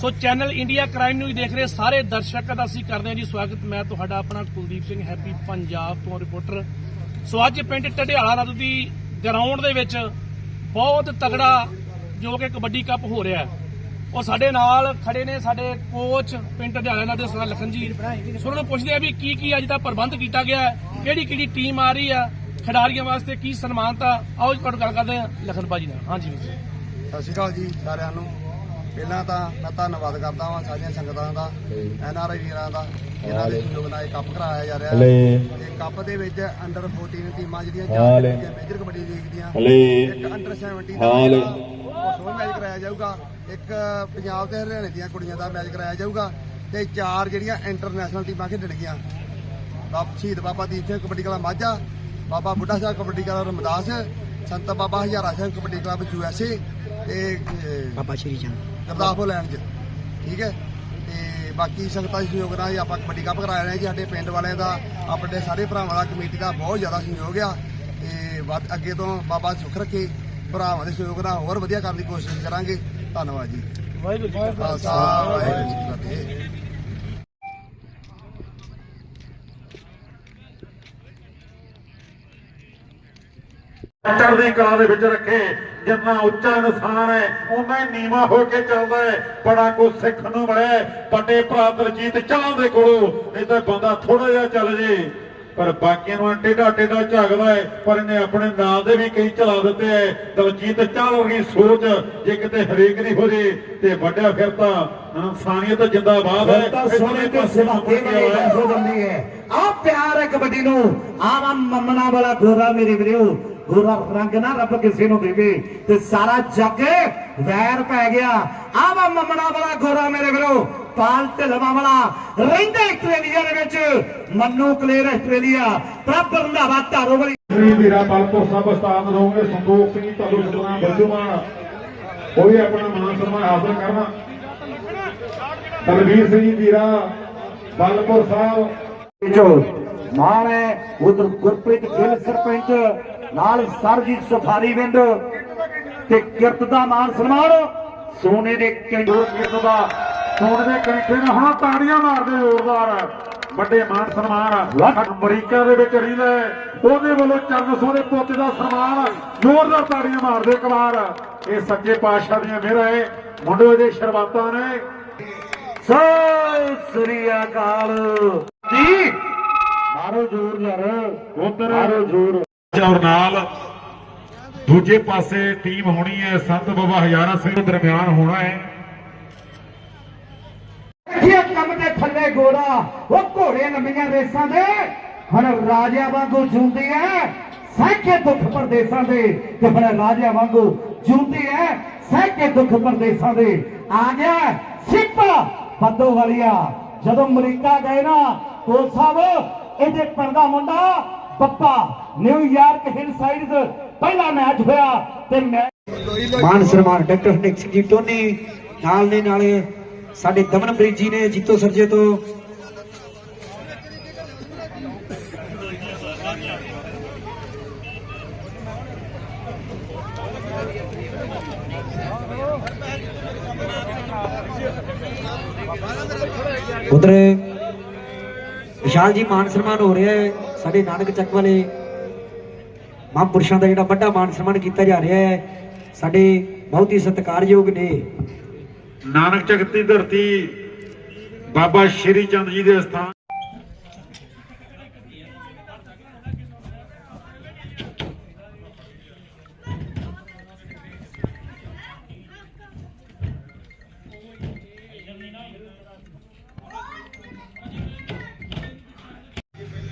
So channel India crime news ਦੇਖ ਰਹੇ ਸਾਰੇ ਦਰਸ਼ਕਾਂ ਦਾ ਅਸੀਂ ਕਰਦੇ ਹਾਂ ਜੀ ਸਵਾਗਤ। ਮੈਂ ਤੁਹਾਡਾ ਆਪਣਾ ਕੁਲਦੀਪ ਸਿੰਘ, ਹੈਪੀ ਪੰਜਾਬ ਤੋਂ ਰਿਪੋਰਟਰ। ਸੋ ਅੱਜ ਪਿੰਡ ਟਢਿਆਲਾ ਨਦ ਦੀ ਗਰਾਊਂਡ ਦੇ ਵਿੱਚ ਬਹੁਤ ਤਗੜਾ ਜੋ ਕਿ ਕਬੱਡੀ ਕੱਪ ਹੋ ਰਿਹਾ ਹੈ। ਉਹ ਸਾਡੇ ਨਾਲ ਖੜੇ ਨੇ ਸਾਡੇ ਕੋਚ ਪਿੰਡ ਟਢਿਆਲਾ ਨਦ ਦੇ ਸਰਦਾਰ ਲਖਨ ਸੋ ਉਹਨਾਂ ਨੂੰ ਪੁੱਛਦੇ ਆ ਵੀ ਕੀ ਕੀ ਅੱਜ ਦਾ ਪ੍ਰਬੰਧ ਕੀਤਾ ਗਿਆ ਹੈ ਕਿਹੜੀ ਕਿਹੜੀ ਟੀਮ ਆ ਰਹੀ ਆ ਖਿਡਾਰੀਆਂ ਵਾਸਤੇ ਕੀ ਸਨਮਾਨਤਾ। ਆਓ ਜੀ, ਤੁਹਾਡੇ ਗੱਲ ਕਰਦੇ ਹਾਂ ਲਖਨ ਭਾਜੀ ਨਾਲ। ਹਾਂਜੀ ਵੀਰ ਸਤਿ ਸ਼੍ਰੀ ਅਕਾਲ ਜੀ ਸਾਰਿਆਂ ਨੂੰ। ਪਹਿਲਾਂ ਤਾਂ ਮੈਂ ਧੰਨਵਾਦ ਕਰਦਾ ਹਾਂ ਸਾਰੀਆਂ ਸੰਗਤਾਂ ਦਾ ਐਨ ਆਰ ਆਈ ਵੀਰਾਂ ਦਾ ਜਿਨ੍ਹਾਂ ਦੇ ਸਹਿਯੋਗ ਨਾਲ ਇਹ ਕੱਪ ਕਰਾਇਆ ਜਾ ਰਿਹਾ। ਹਲੇ। ਇਹ ਕੱਪ ਦੇ ਵਿੱਚ ਅੰਡਰ 14 ਟੀਮਾਂ ਜਿਹੜੀਆਂ। ਚਾਰ ਮੇਜਰ ਕਬੱਡੀ ਲੀਗ ਦੀਆਂ ਇੱਕ ਅੰਡਰ 17 ਦਾ। ਉਹ ਮੈਚ ਕਰਾਇਆ ਜਾਊਗਾ। ਇੱਕ ਪੰਜਾਬ ਤੇ ਹਰਿਆਣੇ ਦੀਆਂ ਕੁੜੀਆਂ ਦਾ ਮੈਚ ਕਰਾਇਆ ਜਾਊਗਾ। ਤੇ ਚਾਰ ਜਿਹੜੀਆਂ ਇੰਟਰਨੈਸ਼ਨਲ ਟੀਮਾਂ ਖੇਡਣਗੀਆਂ ਬਾਬ ਸ਼ਹੀਦ ਬਾਬਾ ਦੀਪ ਸਿੰਘ ਕਬੱਡੀ ਕਲਾ ਮਾਝਾ ਬਾਬਾ ਬੁੱਢਾ ਸਾਹਿਬ ਕਬੱਡੀ ਕਲਾ Ramdas Sant Baba Hazara Singh kabaddi club U S A ਤੇ ਅਹ, ਬਾਬਾ ਸ਼੍ਰੀ ਚੰਦ। ਗੁਰਦਾਸਪੁਰ ਲੈਣ ਚ। ਠੀਕ ਹੈ? ਤੇ ਬਾਕੀ ਸੰਗਤਾਂ ਦੇ ਸਹਿਯੋਗ ਨਾਲ ਹੀ ਆਪਾਂ ਕਬੱਡੀ ਕੱਪ ਕਰਾ ਰਹੇ ਹਾਂ ਜੀ ਸਾਡੇ ਪਿੰਡ ਵਾਲਿਆਂ ਦਾ ਆਪਣੇ ਸਾਰੇ ਭਰਾਵਾਂ ਦਾ ਕਮੇਟੀ ਦਾ ਬਹੁਤ ਜ਼ਿਆਦਾ ਸਹਿਯੋਗ ਆ। ਤੇ ਵੱਧ ਅੱਗੇ ਤੋਂ ਬਾਬਾ ਸੁੱਖ ਰੱਖੇ ਭਰਾਵਾਂ ਦੇ ਸਹਿਯੋਗ ਨਾਲ ਹੋਰ ਵਧੀਆ ਕਰਨ ਦੀ ਕੋਸ਼ਿਸ਼ ਕਰਾਂਗੇ। ਧੰਨਵਾਦ ਜੀ। ਵਾਹਿਗੁਰੂ ਜੀ ਕਾ ਖਾਲਸਾ ਵਾਹਿਗੁਰੂ ਜੀ ਕੀ ਫਤਿਹ। ਚੜ੍ਹਦੀ ਕਲਾ ਦੇ ਵਿੱਚ ਰੱਖੇ ਜਿੰਨਾ ਉੱਚਾ ਇਨਸਾਨ ਹੈ ਉਨਾ ਹੀ ਨੀਵਾ ਹੋ ਕੇ ਚੱਲਦਾ ਹੈ। ਬੜਾ ਕੁਝ ਸਿੱਖਣ ਨੂੰ ਮਿਲਿਆ। ਵੱਡੇ ਭਰਾ ਦਲਜੀਤ ਚਾਹ ਦੇ ਕੋਲੋਂ ਨਹੀਂ ਤਾਂ ਬੰਦਾ ਥੋੜਾ ਜਿਹਾ ਚੱਲ ਜੇ ਪਰ ਬਾਕੀਆਂ ਨੂੰ ਟੇਢਾ ਟੇਢਾ ਝਾਕਦਾ ਹੈ ਪਰ ਇਹਨੇ ਆਪਣੇ ਨਾਲ ਦੇ ਵੀ ਕਈ ਚਲਾ ਦਿੱਤੇ ਹੈ। ਦਲਜੀਤ ਚਾਹ ਵਰਗੀ ਸੋਚ ਜੇ ਕਿਤੇ ਹਰੇਕ ਦੀ ਹੋ ਜੇ ਤੇ ਵੱਡਿਆ ਫਿਰ ਤਾਂ ਇਨਸਾਨੀਅਤ ਜਿੰਦਾਬਾਦ ਹੈ। ਸੋਨੇ ਤੇ ਸਿਵਾ ਦੇ ਵਾਲੀ ਗੱਲ ਹੋ ਜਾਂਦੀ ਹੈ। ਆ ਪਿਆਰ ਹੈ ਕਬੱਡੀ ਨੂੰ। ਆਵਾ ਮੰਮਣਾ ਵਾਲਾ ਗੋਰਾ ਮੇਰੇ ਵੀਰੋ। ਗੋਰਾ ਰੰਗ ਨਾ ਰੱਬ ਕਿਸੇ ਨੂੰ ਦੇਵੇ ਤੇ ਸਾਰਾ ਜੱਗ ਵੈਰ ਪੈ ਗਿਆ। ਆਵਾ ਮੰਮਣਾ ਵਾਲਾ ਗੋਰਾ ਮੇਰੇ ਵੀਰੋ ਪਾਲ ਢਲਵਾ ਵਾਲਾ ਰਹਿੰਦਾ ਆਸਟ੍ਰੇਲੀਆ ਦੇ ਵਿੱਚ ਮੰਨੂ ਕਲੇਰ ਆਸਟ੍ਰੇਲੀਆ ਪ੍ਰਭ ਰੰਧਾਵਾ ਧਾਰੋ ਵਾਲੀ। ਸ੍ਰੀ ਵੀਰਾ ਬਲਪੁਰ ਸਾਹਿਬ ਉਸਤਾਦ ਰਹੋਗੇ ਸੰਦੋਖ ਸਿੰਘ ਤੁਹਾਨੂੰ ਸਤਨਾਮ ਬੱਜੂਮਾਨ ਉਹ ਵੀ ਆਪਣਾ ਮਾਨ ਸਨਮਾਨ ਹਾਸਲ ਕਰਨਾ। ਬਲਵੀਰ ਸਿੰਘ ਵੀਰਾ ਬਲਪੁਰ ਸਾਹਿਬ ਜੋ ਹੈ ਉਧਰ ਗੁਰਪ੍ਰੀਤ ਗਿੱਲ ਸਰਪੰਚ। ਨਾਲ ਸਰਜੀਤ ਸਫਾਰੀ ਵਿੰਡ ਤੇ ਕਿਰਤ ਦਾ ਮਾਨ ਸਨਮਾਨ ਸੋਨੇ ਦੇ ਕੰਡੂਰ ਕਿਰਤ ਦਾ ਸੋਨ ਦੇ ਕੈਂਠੇ ਨਾਲ ਹਾਂ ਤਾੜੀਆਂ ਮਾਰਦੇ ਜ਼ੋਰਦਾਰ। ਵੱਡੇ ਮਾਨ ਸਨਮਾਨ ਅਮਰੀਕਾ ਦੇ ਵਿੱਚ ਰਹਿੰਦਾ ਉਹਦੇ ਵੱਲੋਂ ਚਰਨ ਸੋਹਣੇ ਪੋਤੇ ਦਾ ਸਨਮਾਨ ਜ਼ੋਰਦਾਰ ਤਾੜੀਆਂ ਮਾਰਦੇ ਇੱਕ ਵਾਰ ਇਹ ਸੱਚੇ ਪਾਤਸ਼ਾਹ ਦੀਆਂ ਮਿਹਰਾਂ ਹੈ ਮੁੰਡੇ ਦੇ ਸ਼ਰਵਾਤਾਂ ਨੇ। ਸਤਿ ਸ੍ਰੀ ਅਕਾਲ। ਜੀ ਮਾਰੋ ਜੋਰ ਯਾਰ। ਉਧਰ। ਮਾਰੋ ਜੋਰ। ਔਰ ਨਾਲ ਦੂਜੇ ਪਾਸੇ ਟੀਮ ਹੋਣੀ ਹੈ, ਸੰਤ ਬਾਬਾ ਹਜ਼ਾਰਾ ਸਿੰਘ ਦੇ ਦਰਮਿਆਨ ਹੋਣਾ ਹੈ। ਕੀ ਕੰਮ ਦੇ ਥੱਲੇ ਗੋਰਾ, ਉਹ ਘੋੜੇ ਲੰਮੀਆਂ ਰੇਸਾਂ ਦੇ, ਹੁਣ ਰਾਜਿਆਂ ਵਾਂਗੂ ਜੂੰਦੀ ਐ ਸਹਿਕੇ ਦੁੱਖ ਪਰਦੇਸਾਂ ਦੇ, ਤੇ ਹੁਣ ਰਾਜਿਆਂ ਵਾਂਗੂ ਜੂੰਦੀ ਐ ਸਹਿਕੇ ਦੁੱਖ ਪਰਦੇਸਾਂ ਦੇ। ਆ ਗਿਆ ਸਿੱਪਾ ਬੱਦੋ ਵਾਲੀਆ, ਜਦੋਂ ਅਮਰੀਕਾ ਗਏ ਨਾ, ਕੋਲ ਸਾਹਿਬ, ਇਹਦੇ ਪਰਦਾ ਮੁੰਡਾ ਬੱਪਾ। ਨਿਊਯਾਰਕ ਹਿਲ ਸਾਈਡਸ ਪਹਿਲਾ ਮੈਚ ਹੋਇਆ ਤੇ ਮੈਂ ਮਾਨ ਸਨਮਾਨ ਡਾਕਟਰ ਹਰਨੇਕ ਸਿੰਘ ਜੀ ਟੋਨੀ ਨਾਲ ਦੇ ਨਾਲ ਸਾਡੇ ਦਮਨਪ੍ਰੀਤ ਜੀ ਨੇ ਜੀਤੋ ਸਰਜੇ ਤੋਂ ਉਧਰ ਵਿਸ਼ਾਲ ਜੀ, ਮਾਨ ਸਨਮਾਨ ਹੋ ਰਿਹਾ ਹੈ ਸਾਡੇ ਨਾਨਕ ਚੱਕ ਵਾਲੇ ਮਹਾਂਪੁਰਸ਼ਾਂ ਦਾ ਜਿਹੜਾ ਵੱਡਾ ਮਾਨ ਸਨਮਾਨ ਕੀਤਾ ਜਾ ਰਿਹਾ ਹੈ ਸਾਡੇ ਬਹੁਤ ਹੀ ਸਤਿਕਾਰਯੋਗ ਨੇ। ਨਾਨਕ ਦੀ ਧਰਤੀ ਬਾਬਾ ਸ਼੍ਰੀ ਚੰਦ ਜੀ ਦੇ ਸਥਾਨ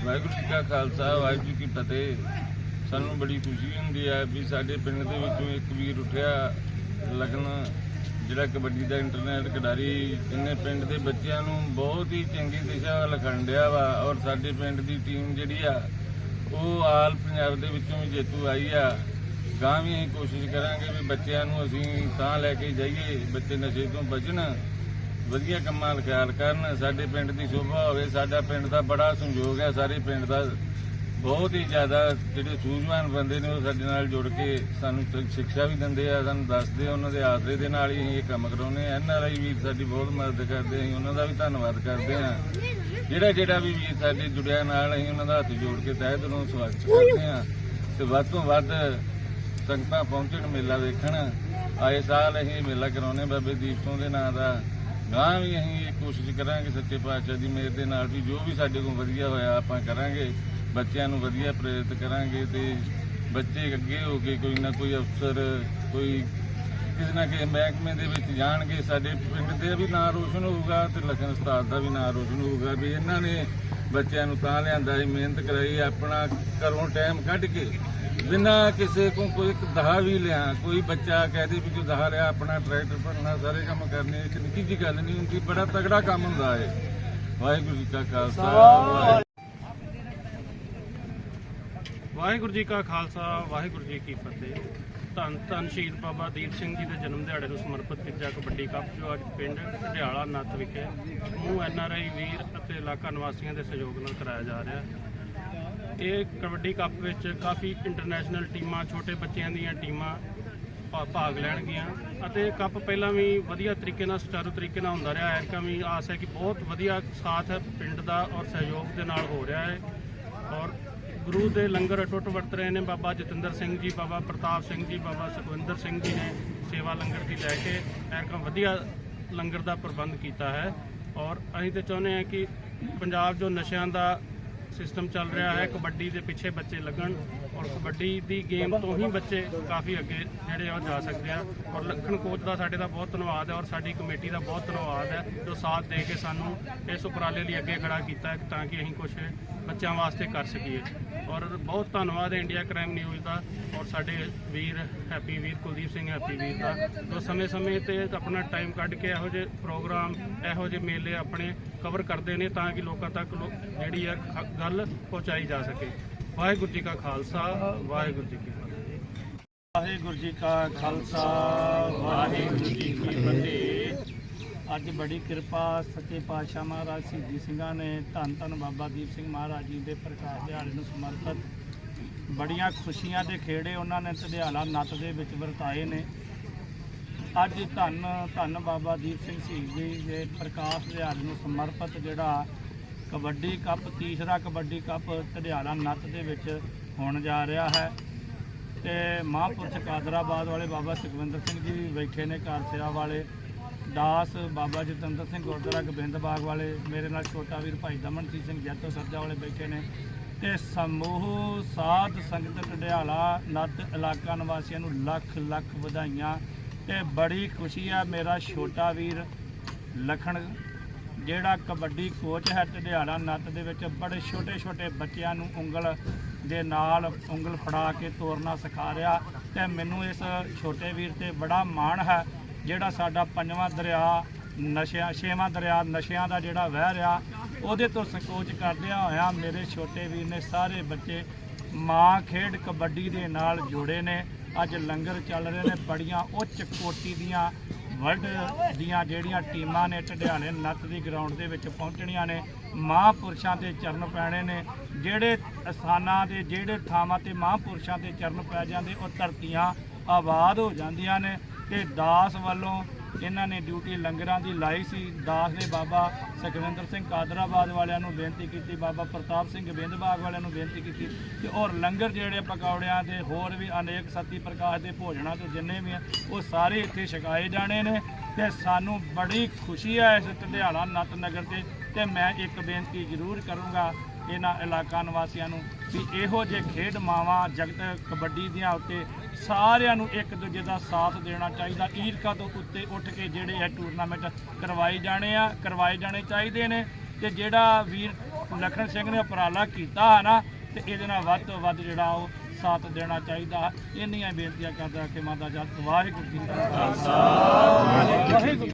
ਵਾਹਿਗੁਰੂ ਜੀ ਕਾ ਖਾਲਸਾ ਵਾਹਿਗੁਰੂ ਜੀ ਕੀ ਫਤਿਹ। ਸਾਨੂੰ ਬੜੀ ਖੁਸ਼ੀ ਹੁੰਦੀ ਹੈ ਵੀ ਸਾਡੇ ਪਿੰਡ ਦੇ ਵਿੱਚੋਂ ਇੱਕ ਵੀਰ ਉੱਠਿਆ ਲਗਨ, ਜਿਹੜਾ ਕਬੱਡੀ ਦਾ ਇੰਟਰਨੈਟ ਖਿਡਾਰੀ, ਇਹਨੇ ਪਿੰਡ ਦੇ ਬੱਚਿਆਂ ਨੂੰ ਬਹੁਤ ਹੀ ਚੰਗੀ ਦਿਸ਼ਾ ਵੱਲ ਖੰਡਿਆ ਵਾ ਔਰ ਸਾਡੇ ਪਿੰਡ ਦੀ ਟੀਮ ਜਿਹੜੀ ਆ, ਉਹ ਆਲ ਪੰਜਾਬ ਦੇ ਵਿੱਚੋਂ ਵੀ ਜੇਤੂ ਆਈ ਆ। ਗਾਂ ਵੀ ਅਸੀਂ ਕੋਸ਼ਿਸ਼ ਕਰਾਂਗੇ ਵੀ ਬੱਚਿਆਂ ਨੂੰ ਅਸੀਂ ਤਾਂ ਲੈ ਕੇ ਜਾਈਏ, ਬੱਚੇ ਨਸ਼ੇ ਤੋਂ ਬਚਣ, ਵਧੀਆ ਕੰਮਾਂ ਦਾ ਖਿਆਲ ਕਰਨ, ਸਾਡੇ ਪਿੰਡ ਦੀ ਸ਼ੋਭਾ ਹੋਵੇ, ਸਾਡਾ ਪਿੰਡ ਦਾ ਬੜਾ ਸੰਯੋਗ ਹੈ ਸਾਰੇ ਪਿੰਡ ਦਾ ਬਹੁਤ ਹੀ ਜ਼ਿਆਦਾ ਜਿਹੜੇ ਸੂਝਵਾਨ ਬੰਦੇ ਨੇ ਉਹ ਸਾਡੇ ਨਾਲ ਜੁੜ ਕੇ ਸਾਨੂੰ ਤ- ਸਿੱਖਿਆ ਵੀ ਦਿੰਦੇ ਆ, ਸਾਨੂੰ ਦੱਸਦੇ ਆ, ਉਹਨਾਂ ਦੇ ਆਸਰੇ ਦੇ ਨਾਲ ਹੀ ਅਸੀਂ ਇਹ ਕੰਮ ਕਰਾਉਂਦੇ ਆ। ਆਈ ਵੀਰ ਸਾਡੀ ਬਹੁਤ ਮਦਦ ਕਰਦੇ ਆ, ਅਸੀਂ ਉਹਨਾਂ ਦਾ ਵੀ ਧੰਨਵਾਦ ਕਰਦੇ ਆ। ਜਿਹੜਾ ਜਿਹੜਾ ਵੀ ਵੀਰ ਸਾਡੇ ਜੁੜਿਆ ਨਾਲ, ਅਸੀਂ ਉਹਨਾਂ ਦਾ ਹੱਥ ਜੋੜ ਕੇ ਤਹਿ ਦਿਲੋਂ ਸਵਾਗਤ ਕਰਦੇ ਆ। ਤੇ ਵੱਧ ਤੋਂ ਵੱਧ ਸੰਗਤਾਂ ਪਹੁੰਚਣ, ਮੇਲਾ ਵੇਖਣ। ਆਏ ਸਾਲ ਅਸੀਂ ਇਹ ਮੇਲਾ ਕਰਾਉਂਦੇ ਬਾਬੇ ਦੀਪ ਸਿੰਘ ਦੇ ਨਾਂ ਦਾ। ਗਾਂ ਵੀ ਅਸੀਂ ਇਹ ਕੋਸ਼ਿਸ਼ ਕਰਾਂਗੇ ਸੱਚੇ ਪਾਤਸ਼ਾਹ ਦੀ ਮਿਹਰ ਦੇ ਨਾਲ ਵੀ ਜੋ ਵੀ ਸਾਡੇ ਕੋਲ ਵਧੀਆ ਹੋਇਆ ਆਪਾਂ ਕਰਾਂਗੇ। ਬੱਚਿਆਂ ਨੂੰ ਵਧੀਆ ਪ੍ਰੇਰਿਤ ਕਰਾਂਗੇ ਤੇ ਬੱਚੇ ਅੱਗੇ ਹੋ ਕੇ ਕੋਈ ਨਾ ਕੋਈ ਅਫਸਰ, ਕੋਈ ਕਿਸੇ ਨਾ ਕਿਸੇ ਮਹਿਕਮੇ ਦੇ ਵਿੱਚ ਜਾਣਗੇ, ਸਾਡੇ ਪਿੰਡ ਦੇ ਵੀ ਨਾਂ ਰੋਸ਼ਨ ਹੋਊਗਾ ਤੇ ਲਖਨ ਉਸਤਾਦ ਦਾ ਵੀ ਨਾਂ ਰੋਸ਼ਨ ਹੋਊਗਾ ਵੀ ਇਹਨਾਂ ਨੇ ਬੱਚਿਆਂ ਨੂੰ ਤਾਂ ਲਿਆਂਦਾ ਸੀ ਮਿਹਨਤ ਕਰਾਈ, ਆਪਣਾ ਘਰੋਂ ਟਾਈਮ ਕੱਢ ਕੇ ਬਿਨਾਂ ਕਿਸੇ ਕੋ ਕੋਈ ਇੱਕ ਦਹਾ ਵੀ ਲਿਆ। ਕੋਈ ਬੱਚਾ ਕਹਦੇ ਵੀ ਕੋਈ ਦਹਾ ਲਿਆ, ਆਪਣਾ ਟਰੈਕਟਰ ਭਰਨਾ, ਸਾਰੇ ਕੰਮ ਕਰਨੇ, ਇੱਕ ਨਿੱਕੀ ਜੀ ਗੱਲ ਨਹੀਂ ਹੁੰਦੀ, ਬੜਾ ਤਗੜਾ ਕੰਮ ਹੁੰਦਾ ਹੈ ਵਾਹਿਗੁਰੂ ਜੀ ਕਾ ਖਾਲਸਾ ਵਾਹਿਗੁਰੂ ਜੀ ਕਾ ਖਾਲਸਾ, ਵਾਹਿਗੁਰੂ ਜੀ ਕੀ ਫਤਿਹ। ਧੰਨ ਧੰਨ ਸ਼ਹੀਦ ਬਾਬਾ ਦੀਪ ਸਿੰਘ ਜੀ ਦੇ ਜਨਮ ਦਿਹਾੜੇ ਨੂੰ ਸਮਰਪਿਤ ਤੀਜਾ ਕਬੱਡੀ ਕੱਪ, ਜੋ ਅੱਜ ਪਿੰਡ ਢਿਆਲਾ ਨੱਤ ਵਿਖੇ ਸਮੂਹ ਐਨਆਰਆਈ ਵੀਰ ਅਤੇ ਇਲਾਕਾ ਨਿਵਾਸੀਆਂ ਦੇ ਸਹਿਯੋਗ ਨਾਲ ਕਰਾਇਆ ਜਾ ਰਿਹਾ ਇਹ ਕਬੱਡੀ ਕੱਪ ਵਿੱਚ ਕਾਫੀ ਇੰਟਰਨੈਸ਼ਨਲ ਟੀਮਾਂ, ਛੋਟੇ ਬੱਚਿਆਂ ਦੀਆਂ ਟੀਮਾਂ ਭਾ- ਭਾਗ ਲੈਣਗੀਆਂ ਅਤੇ ਕੱਪ ਪਹਿਲਾਂ ਵੀ ਵਧੀਆ ਤਰੀਕੇ ਨਾਲ, ਸੁਚਾਰੂ ਤਰੀਕੇ ਨਾਲ ਹੁੰਦਾ ਰਿਹਾ। ਐਰਕਾ ਵੀ ਆਸ ਹੈ ਕਿ ਬਹੁਤ ਵਧੀਆ ਸਾਥ ਹੈ ਪਿੰਡ ਦਾ ਔਰ ਸਹਿਯੋਗ ਦੇ ਨਾਲ ਹੋ ਰਿਹਾ ਹੈ। ਔਰ ਗੁਰੂ ਦੇ ਲੰਗਰ ਅਟੁੱਟ ਵਰਤ ਰਹੇ ਨੇ ਬਾਬਾ ਜਤਿੰਦਰ ਸਿੰਘ ਜੀ ਬਾਬਾ ਪ੍ਰਤਾਪ ਸਿੰਘ ਜੀ ਬਾਬਾ ਸੁਖਵਿੰਦਰ ਸਿੰਘ ਜੀ ਨੇ ਸੇਵਾ ਲੰਗਰ ਦੀ ਲੈ ਕੇ ਐਰਕਾ ਵਧੀਆ ਲੰਗਰ ਦਾ ਪ੍ਰਬੰਧ ਕੀਤਾ ਹੈ। ਔਰ ਅਸੀਂ ਤੇ ਚਾਹੁੰਦੇ ਹਾਂ ਕਿ ਪੰਜਾਬ ਜੋ ਨਸ਼ਿਆਂ ਦਾ ਸਿਸਟਮ ਚੱਲ ਰਿਹਾ ਹੈ ਕਬੱਡੀ ਦੇ ਪਿੱਛੇ ਬੱਚੇ ਲੱਗਣ ਔਰ ਕਬੱਡੀ ਦੀ ਗੇਮ ਤੋਂ ਹੀ ਬੱਚੇ ਕਾਫੀ ਅੱਗੇ ਜਿਹੜੇ ਆ ਉਹ ਜਾ ਸਕਦੇ ਆ। ਔਰ ਲੱਖਣ ਕੋਚ ਦਾ ਸਾਡੇ ਦਾ ਬਹੁਤ ਧੰਨਵਾਦ ਹੈ ਔਰ ਸਾਡੀ ਕਮੇਟੀ ਦਾ ਬਹੁਤ ਧੰਨਵਾਦ ਹੈ ਜੋ ਸਾਥ ਦੇ ਕੇ ਸਾਨੂੰ ਇਸ ਉਪਰਾਲੇ ਲਈ ਅੱਗੇ ਖੜਾ ਕੀਤਾ ਤਾਂ ਕਿ ਅਸੀਂ ਕੁਝ ਬੱਚਿਆਂ ਵਾਸਤੇ ਕਰ ਸਕੀਏ। ਔਰ ਬਹੁਤ ਧੰਨਵਾਦ ਹੈ ਇੰਡੀਆ ਕ੍ਰਾਈਮ ਨਿਊਜ਼ ਦਾ ਔਰ ਸਾਡੇ ਵੀਰ ਹੈਪੀ ਵੀਰ, ਕੁਲਦੀਪ ਸਿੰਘ ਹੈਪੀ ਵੀਰ ਦਾ। ਜੋ ਸਮੇਂ-ਸਮੇਂ ਤੇ ਆਪਣਾ ਟਾਈਮ ਕੱਢ ਕੇ ਇਹੋ ਜਿਹੇ ਪ੍ਰੋਗਰਾਮ ਇਹੋ ਜਿਹੇ ਮੇਲੇ ਆਪਣੇ ਕਵਰ ਕਰਦੇ ਨੇ ਤਾਂ ਕਿ ਲੋਕਾਂ ਤੱਕ ਲੋ- ਜਿਹੜੀ ਆ ਗੱਲ ਪਹੁੰਚਾਈ ਜਾ ਸਕੇ। ਵਾਹਿਗੁਰੂ ਜੀ ਕਾ ਖਾਲਸਾ, ਵਾਹਿਗੁਰੂ ਜੀ ਕੀ ਫਤਿਹ। ਵਾਹਿਗੁਰੂ ਜੀ ਕਾ ਖਾਲਸਾ, ਵਾਹਿਗੁਰੂ ਜੀ ਕੀ ਫਤਿਹ। ਅੱਜ ਬੜੀ ਕਿਰਪਾ ਸੱਚੇ ਪਾਤਸ਼ਾਹ ਮਹਾਰਾਜ ਸ਼ਹੀਦੀ ਸਿੰਘਾਂ ਨੇ ਧੰਨ ਧੰਨ ਬਾਬਾ ਦੀਪ ਸਿੰਘ ਮਹਾਰਾਜ ਜੀ ਦੇ ਪ੍ਰਕਾਸ਼ ਦਿਹਾੜੇ ਨੂੰ ਸਮਰਪਿਤ ਬੜੀਆਂ ਖੁਸ਼ੀਆਂ ਦੇ ਖੇੜੇ ਉਹਨਾਂ ਨੇ ਤਦਿਆਲਾ ਨੱਤ ਦੇ ਵਿੱਚ ਵਰਤਾਏ ਨੇ। ਅੱਜ ਧੰਨ ਧੰਨ ਬਾਬਾ ਦੀਪ ਸਿੰਘ ਸ਼ਹੀਦ ਜੀ ਦੇ ਪ੍ਰਕਾਸ਼ ਦਿਹਾੜੇ ਨੂੰ ਸਮਰਪਿਤ ਜਿਹੜਾ ਕਬੱਡੀ ਕੱਪ, ਤੀਸਰਾ ਕਬੱਡੀ ਕੱਪ ਧੜਿਆਲਾ ਨੱਤ ਦੇ ਵਿੱਚ ਹੋਣ ਜਾ ਰਿਹਾ ਹੈ ਤੇ ਮਹਾਂਪੁਰਸ਼ ਕਾਦਰਾਬਾਦ ਵਾਲੇ ਬਾਬਾ ਸੁਖਵਿੰਦਰ ਸਿੰਘ ਜੀ ਵੀ ਬੈਠੇ ਨੇ ਘਰ ਸਿਰਾ ਵਾਲੇ। ਦਾਸ ਬਾਬਾ ਜਤਿੰਦਰ ਸਿੰਘ ਗੁਰਦੁਆਰਾ ਗੋਬਿੰਦ ਬਾਗ ਵਾਲੇ, ਮੇਰੇ ਨਾਲ ਛੋਟਾ ਵੀਰ ਭਾਈ ਦਮਨਜੀਤ ਸਿੰਘ ਜੱਤੋ ਸਰਜਾ ਵਾਲੇ ਬੈਠੇ ਨੇ। ਤੇ ਸਮੂਹ ਸਾਧ ਸੰਗਤ ਢਡਿਆਲਾ ਨੱਤ ਇਲਾਕਾ ਨਿਵਾਸੀਆਂ ਨੂੰ ਲੱਖ ਲੱਖ ਵਧਾਈਆਂ ਤੇ ਬੜੀ ਖੁਸ਼ੀ ਆ ਮੇਰਾ ਛੋਟਾ ਵੀਰ ਲਖਣ ਜਿਹੜਾ ਕਬੱਡੀ ਕੋਚ ਹੈ ਢਡਿਆਲਾ ਨੱਤ ਦੇ ਵਿੱਚ ਬੜੇ ਛੋਟੇ ਛੋਟੇ ਬੱਚਿਆਂ ਨੂੰ ਉਂਗਲ ਦੇ ਨਾਲ ਉਂਗਲ ਫੜਾ ਕੇ ਤੋਰਨਾ ਸਿਖਾ ਰਿਹਾ ਤੇ ਮੈਨੂੰ ਇਸ ਛੋਟੇ ਵੀਰ ਤੇ ਬੜਾ ਮਾਣ ਹੈ, ਜਿਹੜਾ ਸਾਡਾ ਪੰਜਵਾਂ ਦਰਿਆ ਨਸ਼ਿਆਂ, ਛੇਵਾਂ ਦਰਿਆ ਨਸ਼ਿਆਂ ਦਾ ਜਿਹੜਾ ਵਹਿ ਰਿਹਾ, ਉਹਦੇ ਤੋਂ ਸੰਕੋਚ ਕਰਦਿਆਂ ਹੋਇਆ ਮੇਰੇ ਛੋਟੇ ਵੀਰ ਨੇ ਸਾਰੇ ਬੱਚੇ ਮਾਂ ਖੇਡ ਕਬੱਡੀ ਦੇ ਨਾਲ ਜੁੜੇ ਨੇ। ਅੱਜ ਲੰਗਰ ਚੱਲ ਰਹੇ ਨੇ ਬੜੀਆਂ ਉੱਚ ਕੋਟੀ ਦੀਆਂ ਵਰਲਡ ਦੀਆਂ ਜਿਹੜੀਆਂ ਟੀਮਾਂ ਨੇ ਢਡਿਆਲੇ ਨੱਤ ਦੀ ਗਰਾਊਂਡ ਦੇ ਵਿੱਚ ਪਹੁੰਚਣੀਆਂ ਨੇ, ਮਹਾਂਪੁਰਸ਼ਾਂ ਦੇ ਚਰਨ ਪੈਣੇ ਨੇ, ਜਿਹੜੇ ਸਥਾਨਾਂ ਦੇ, ਜਿਹੜੇ ਥਾਵਾਂ ਤੇ ਮਹਾਂਪੁਰਸ਼ਾਂ ਦੇ ਚਰਨ ਪੈ ਜਾਂਦੇ, ਉਹ ਧਰਤੀਆਂ ਆਬਾਦ ਹੋ ਜਾਂਦੀਆਂ ਨੇ ਤੇ ਦਾਸ ਵੱਲੋਂ ਇਹਨਾਂ ਨੇ ਡਿਊਟੀ ਲੰਗਰਾਂ ਦੀ ਲਾਈ ਸੀ, ਦਾਸ ਨੇ ਬਾਬਾ ਸੁਖਵਿੰਦਰ ਸਿੰਘ ਕਾਦਰਾਬਾਦ ਵਾਲਿਆਂ ਨੂੰ ਬੇਨਤੀ ਕੀਤੀ, ਬਾਬਾ ਪ੍ਰਤਾਪ ਸਿੰਘ ਗੋਬਿੰਦਬਾਗ ਵਾਲਿਆਂ ਨੂੰ ਬੇਨਤੀ ਕੀਤੀ ਤੇ ਔਰ ਲੰਗਰ ਜਿਹੜੇ ਪਕੌੜਿਆਂ ਦੇ ਹੋਰ ਵੀ ਅਨੇਕ ਸਤੀ ਪ੍ਰਕਾਸ਼ ਦੇ ਭੋਜਨਾਂ ਤੋਂ ਜਿੰਨੇ ਵੀ ਆ, ਉਹ ਸਾਰੇ ਇੱਥੇ ਛਕਾਏ ਜਾਣੇ ਨੇ ਤੇ ਸਾਨੂੰ ਬੜੀ ਖੁਸ਼ੀ ਹੈ ਇਸ ਲੁਧਿਆਣਾ ਨੱਤ ਨਗਰ ਤੇ ਤੇ ਮੈਂ ਇੱਕ ਬੇਨਤੀ ਜ਼ਰੂਰ ਕਰੂੰਗਾ ਇਹਨਾਂ ਇਲਾਕਾ ਨਿਵਾਸੀਆਂ ਨੂੰ ਵੀ ਇਹੋ ਜਿਹੇ ਖੇਡ ਮਾਵਾਂ ਜਗਤ ਕਬੱਡੀ ਦੀਆਂ ਉੱਤੇ ਸਾਰਿਆਂ ਨੂੰ ਇੱਕ ਦੂਜੇ ਦਾ ਸਾਥ ਦੇਣਾ ਚਾਹੀਦਾ। ਈਰਖਾ ਤੋਂ ਉੱਤੇ ਉੱਠ ਕੇ ਜਿਹੜੇ ਇਹ ਟੂਰਨਾਮੈਂਟ ਕਰਵਾਏ ਜਾਣੇ ਆ, ਕਰਵਾਏ ਜਾਣੇ ਚਾਹੀਦੇ ਨੇ ਤੇ ਜਿਹੜਾ ਵੀਰ ਲਖਨ ਸਿੰਘ ਨੇ ਉਪਰਾਲਾ ਕੀਤਾ ਹੈ ਨਾ, ਤੇ ਇਹਦੇ ਨਾਲ ਵੱਧ ਤੋਂ ਵੱਧ ਜਿਹੜਾ ਉਹ ਸਾਥ ਦੇਣਾ ਚਾਹੀਦਾ ਇੰਨੀਆਂ ਬੇਨਤੀਆਂ ਕਰਦਾ ਕਿ ਮਾਤਾ ਜਦ ਵਾਹਿਗੁਰੂ ਜੀ ਕਾ Khalsa. Waheguru